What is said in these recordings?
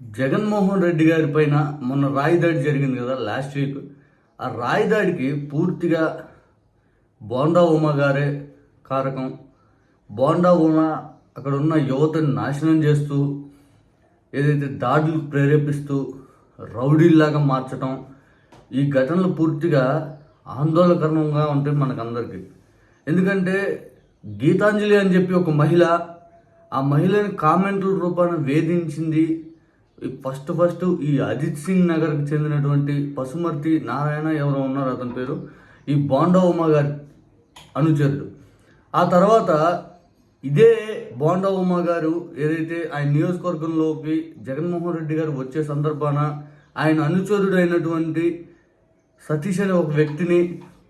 జగన్మోహన్ రెడ్డి గారి పైన మొన్న రాయి దాడి జరిగింది కదా లాస్ట్ వీక్. ఆ రాయి దాడికి పూర్తిగా బోండా ఉమా గారే కారకం. బోండా ఉమా అక్కడ ఉన్న యువతని నాశనం చేస్తూ ఏదైతే దాడులు ప్రేరేపిస్తూ రౌడీల్లాగా మార్చటం ఈ ఘటనలు పూర్తిగా ఆందోళనకరంగా ఉంటాయి మనకందరికీ. ఎందుకంటే గీతాంజలి అని చెప్పి ఒక మహిళ ఆ మహిళని కామెంట్ల రూపాన వేధించింది ఫస్ట్ ఫస్ట్ ఈ అజిత్ సింగ్ నగర్కి చెందినటువంటి పసుమర్తి నారాయణ ఎవరో ఉన్నారు అతని పేరు ఈ బాండవమ్మ గారి అనుచరుడు ఆ తర్వాత ఇదే బాండవమ్మ గారు ఏదైతే ఆయన నియోజకవర్గంలోకి జగన్మోహన్ రెడ్డి గారు వచ్చే సందర్భాన ఆయన అనుచరుడు అయినటువంటి సతీష్ అనే ఒక వ్యక్తిని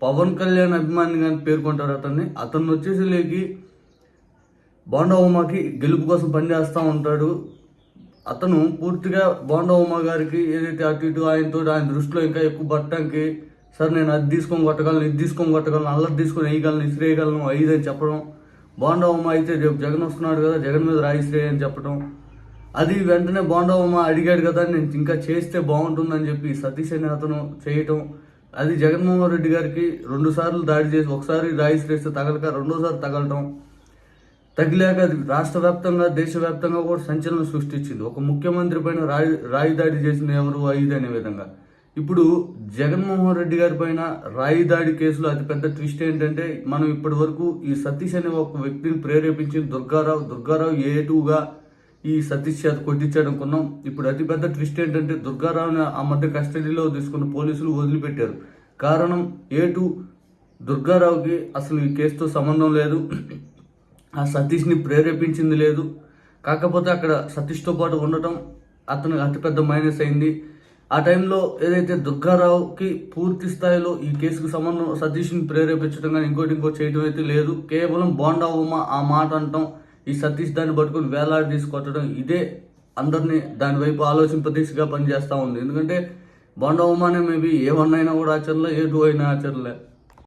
పవన్ కళ్యాణ్ అభిమాని కానీ పేర్కొంటారు అతన్ని. అతను వచ్చేసి లేకి బాండవమ్మకి గెలుపు కోసం పనిచేస్తూ ఉంటాడు. అతను పూర్తిగా బాండవమ్మ గారికి ఏదైతే అటు ఇటు ఆయనతో ఆయన దృష్టిలో ఇంకా ఎక్కువ పట్టడానికి సార్ నేను అది తీసుకొని కొట్టగలను ఇది తీసుకొని కొట్టగలను అల్లరి తీసుకొని వేయగలను ఇసిరేయగలను ఐదు అని చెప్పడం. బాండవమ్మ అయితే రేపు జగన్ వస్తున్నాడు కదా జగన్ మీద రాయిశ్రే అని చెప్పడం. అది వెంటనే బాండవమ్మ అడిగాడు కదా నేను ఇంకా చేస్తే బాగుంటుందని చెప్పి సతీష్ అనే అతను చేయటం. అది జగన్మోహన్ రెడ్డి గారికి రెండుసార్లు దాడి చేసి ఒకసారి రాయిశ్రేస్తే తగలక రెండోసారి తగలటం. తగిలాక అది రాష్ట్ర వ్యాప్తంగా దేశవ్యాప్తంగా కూడా సంచలనం సృష్టించింది. ఒక ముఖ్యమంత్రి పైన రాయి రాయి దాడి చేసిన ఎవరు? ఐదు అనే విధంగా. ఇప్పుడు జగన్మోహన్ రెడ్డి గారి పైన రాయి దాడి కేసులో అతిపెద్ద ట్విస్ట్ ఏంటంటే మనం ఇప్పటి వరకు ఈ సతీష్ అనే ఒక వ్యక్తిని ప్రేరేపించిన దుర్గారావు దుర్గారావు ఏ టూగా ఈ సతీష్ చేత కొట్టించాడు అనుకున్నాం. ఇప్పుడు అతిపెద్ద ట్విస్ట్ ఏంటంటే దుర్గారావుని ఆ మధ్య కస్టడీలో తీసుకున్న పోలీసులు వదిలిపెట్టారు. కారణం ఏ టూ దుర్గారావుకి అసలు ఈ కేసుతో సంబంధం లేదు. ఆ సతీష్ని ప్రేరేపించింది లేదు. కాకపోతే అక్కడ సతీష్తో పాటు ఉండటం అతనికి అతిపెద్ద మైనస్ అయింది. ఆ టైంలో ఏదైతే దుర్గారావుకి పూర్తి స్థాయిలో ఈ కేసుకు సంబంధం సతీష్ని ప్రేరేపించడం కానీ ఇంకోటి ఇంకో చేయడం అయితే లేదు. కేవలం బోండా ఉమా ఆ మాట అంటాం. ఈ సతీష్ దాన్ని పట్టుకొని వేలాడి తీసుకొట్టడం ఇదే అందరినీ దాని వైపు ఆలోచింపదీసిగా పనిచేస్తూ ఉంది. ఎందుకంటే బోండా ఉమానే మేబీ ఏ వన్ అయినా కూడా ఆచరణలే ఏ టూ అయినా ఆచరణలే.